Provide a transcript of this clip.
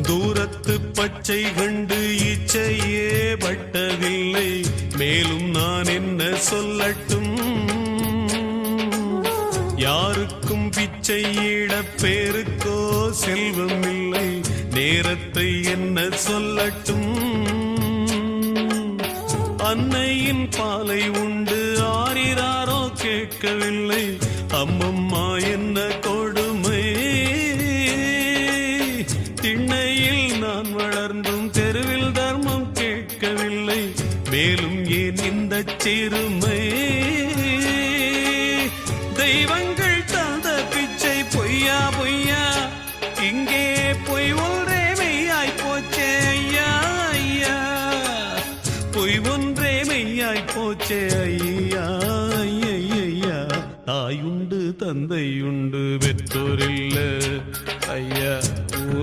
தூரத்து பச்சை கண்டு இச்சையே பட்டதில்லை. மேலும் நான் என்ன சொல்லட்டும்? யாருக்கும் பிச்சையிட பேருக்கோ செல்வம் இல்லை நேரத்தை என்ன சொல்லட்டும்? அன்னையின் பாலை உண்டு ஆரிராரோ கேட்கவில்லை. அம்மம்மா என்ன கொடுமை? திண்ணை உணர்ந்தும் தெருவில் தர்மம் கேட்கவில்லை. மேலும் ஏன் இந்த சிறுமை? தெய்வங்கள் தந்த பிச்சை பொய்யா பொய்யா? இங்கே பொய் ஒன்றே மெய்யாய் போச்சே ஐயா ஐயா. பொய் ஒன்றே மெய்யாய் போச்சே ஐயா ஐயா தாயுண்டு தந்தையுண்டு பெற்றோரில்லை